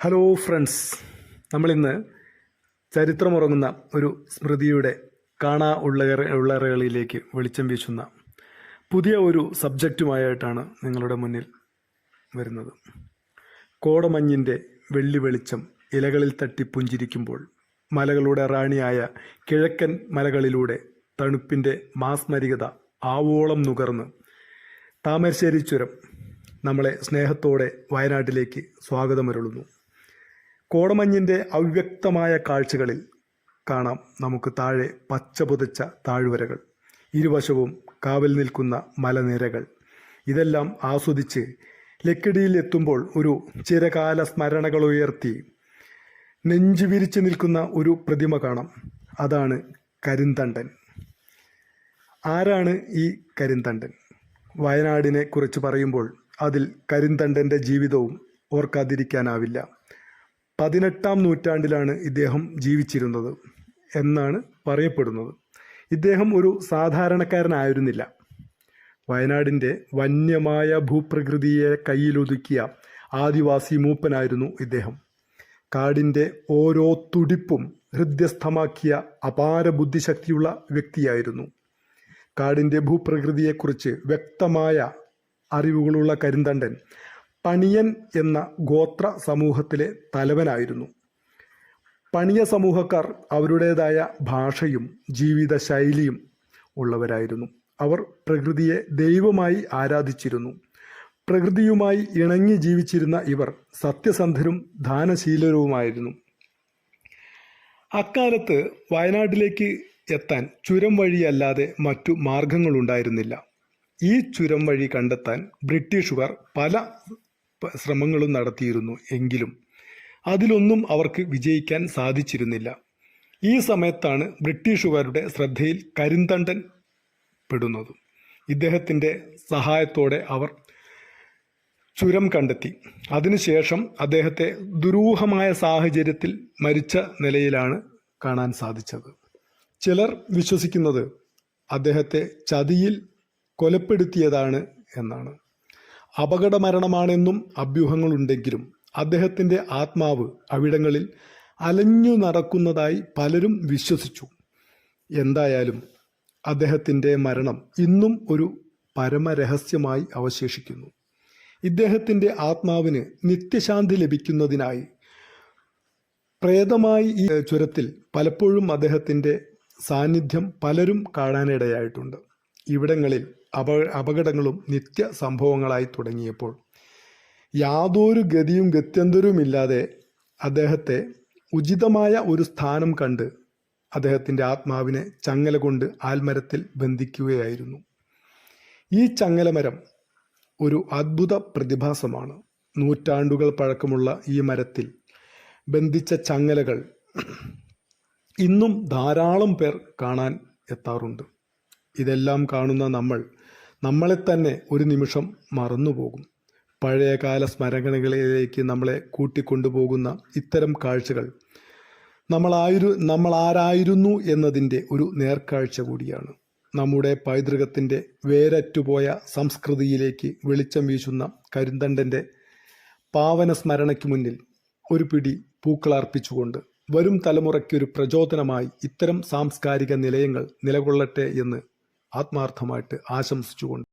Hello friends നമ്മളിന്ന് ചരിത്രമുറങ്ങുന്ന ഒരു സ്മൃതിയുടെ കാണാ ഉള്ളറ ഉള്ളറകളിലേക്ക് വെളിച്ചം വീശുന്ന പുതിയ ഒരു സബ്ജക്റ്റുമായിട്ടാണ് നിങ്ങളുടെ മുന്നിൽ വരുന്നത്. കോടമഞ്ഞിന്റെ വെള്ളി വെളിച്ചം ഇലകളിൽ തട്ടി പുഞ്ചിരിക്കുമ്പോൾ മലകളുടെ റാണിയായ കിഴക്കൻ മലകളിലൂടെ തണുപ്പിന്റെ മാസ്മരികത ആവോളം നുകർന്ന് താമരശ്ശേരി ചുരം നമ്മളെ സ്നേഹത്തോടെ വയനാട്ടിലേക്ക് സ്വാഗതമരുളുന്നു. കോടമഞ്ഞിന്റെ അവ്യക്തമായ കാഴ്ചകളിൽ കാണാം നമുക്ക് താഴെ പച്ച പുതച്ച താഴ്വരകൾ. ഇരുവശവും കാവൽ നിൽക്കുന്ന മലനിരകൾ. ഇതെല്ലാം ആസ്വദിച്ച് ലക്കിടിയിൽ എത്തുമ്പോൾ ഒരു ചിരകാല സ്മരണകൾ ഉയർത്തി നെഞ്ചു വിരിച്ചു നിൽക്കുന്ന ഒരു പ്രതിമ കാണാം. അതാണ് കരിന്തണ്ടൻ. ആരാണ് ഈ കരിന്തണ്ടൻ? വയനാടിനെ കുറിച്ച് പറയുമ്പോൾ അതിൽ കരിന്തണ്ടന്റെ ജീവിതവും ഓർക്കാതിരിക്കാനാവില്ല. പതിനെട്ടാം നൂറ്റാണ്ടിലാണ് ഇദ്ദേഹം ജീവിച്ചിരുന്നത് എന്നാണ് പറയപ്പെടുന്നത്. ഇദ്ദേഹം ഒരു സാധാരണക്കാരനായിരുന്നില്ല. വയനാടിന്റെ വന്യമായ ഭൂപ്രകൃതിയെ കയ്യിലൊതുക്കിയ ആദിവാസി മൂപ്പനായിരുന്നു ഇദ്ദേഹം. കാടിന്റെ ഓരോ തുടിപ്പും ഹൃദ്യസ്ഥമാക്കിയ അപാര ബുദ്ധിശക്തിയുള്ള വ്യക്തിയായിരുന്നു. കാടിന്റെ ഭൂപ്രകൃതിയെക്കുറിച്ച് വ്യക്തമായ അറിവുകളുള്ള കരിന്തണ്ടൻ പണിയൻ എന്ന ഗോത്ര സമൂഹത്തിലെ തലവനായിരുന്നു. പണിയ സമൂഹക്കാർ അവരുടേതായ ഭാഷയും ജീവിത ശൈലിയും ഉള്ളവരായിരുന്നു. അവർ പ്രകൃതിയെ ദൈവമായി ആരാധിച്ചിരുന്നു. പ്രകൃതിയുമായി ഇണങ്ങി ജീവിച്ചിരുന്ന ഇവർ സത്യസന്ധരും ദാനശീലരുമായിരുന്നു. അക്കാലത്ത് വയനാട്ടിലേക്ക് എത്താൻ ചുരം വഴിയല്ലാതെ മറ്റു മാർഗങ്ങളുണ്ടായിരുന്നില്ല. ഈ ചുരം വഴി കണ്ടെത്താൻ ബ്രിട്ടീഷുകാർ പല ശ്രമങ്ങളും നടത്തിയിരുന്നു എങ്കിലും അതിലൊന്നും അവർക്ക് വിജയിക്കാൻ സാധിച്ചിരുന്നില്ല. ഈ സമയത്താണ് ബ്രിട്ടീഷുകാരുടെ ശ്രദ്ധയിൽ കരിന്തണ്ടൻ പെടുന്നത്. ഇദ്ദേഹത്തിന്റെ സഹായത്തോടെ അവർ ചുരം കണ്ടെത്തി. അതിനുശേഷം അദ്ദേഹത്തെ ദുരൂഹമായ സാഹചര്യത്തിൽ മരിച്ച നിലയിലാണ് കാണാൻ സാധിച്ചത്. ചിലർ വിശ്വസിക്കുന്നത് അദ്ദേഹത്തെ ചതിയിൽ കൊലപ്പെടുത്തിയതാണ് എന്നാണ്. അപകട മരണമാണെന്നും അഭ്യൂഹങ്ങളുണ്ടെങ്കിലും അദ്ദേഹത്തിന്റെ ആത്മാവ് അവിടങ്ങളിൽ അലഞ്ഞു നടക്കുന്നതായി പലരും വിശ്വസിച്ചു. എന്തായാലും അദ്ദേഹത്തിന്റെ മരണം ഇന്നും ഒരു പരമരഹസ്യമായി അവശേഷിക്കുന്നു. ഇദ്ദേഹത്തിന്റെ ആത്മാവിന് നിത്യശാന്തി ലഭിക്കുന്നതിനായി പ്രേതമായി ഈ ചുരത്തിൽ പലപ്പോഴും അദ്ദേഹത്തിന്റെ സാന്നിധ്യം പലരും കാണാനിടയായിട്ടുണ്ട്. ഇവിടങ്ങളിൽ അപ അപകടങ്ങളും നിത്യ സംഭവങ്ങളായി തുടങ്ങിയപ്പോൾ യാതൊരു ഗതിയും ഗത്യന്തരവുമില്ലാതെ അദ്ദേഹത്തെ ഉചിതമായ ഒരു സ്ഥാനം കണ്ട് അദ്ദേഹത്തിന്റെ ആത്മാവിനെ ചങ്ങല കൊണ്ട് ആൽമരത്തിൽ ബന്ധിക്കുകയായിരുന്നു. ഈ ചങ്ങലമരം ഒരു അത്ഭുത പ്രതിഭാസമാണ്. നൂറ്റാണ്ടുകൾ പഴക്കമുള്ള ഈ മരത്തിൽ ബന്ധിച്ച ചങ്ങലകൾ ഇന്നും ധാരാളം പേർ കാണാൻ എത്താറുണ്ട്. ഇതെല്ലാം കാണുന്ന നമ്മൾ നമ്മളെ തന്നെ ഒരു നിമിഷം മറന്നുപോകും. പഴയകാല സ്മരണകളിലേക്ക് നമ്മളെ കൂട്ടിക്കൊണ്ടുപോകുന്ന ഇത്തരം കാഴ്ചകൾ നമ്മളായിരു നമ്മൾ ആരായിരുന്നു എന്നതിന്റെ ഒരു നേർക്കാഴ്ച കൂടിയാണ്. നമ്മുടെ പൈതൃകത്തിന്റെ വേരറ്റുപോയ സംസ്കൃതിയിലേക്ക് വെളിച്ചം വീശുന്ന കരിന്തണ്ടന്റെ പാവന സ്മരണയ്ക്ക് മുന്നിൽ ഒരു പിടി പൂക്കളർപ്പിച്ചുകൊണ്ട് വരും തലമുറയ്ക്കൊരു പ്രചോദനമായി ഇത്തരം സാംസ്കാരിക നിലയങ്ങൾ നിലകൊള്ളട്ടെ എന്ന് ആത്മാർത്ഥമായിട്ട് ആശംസിച്ചുകൊണ്ട്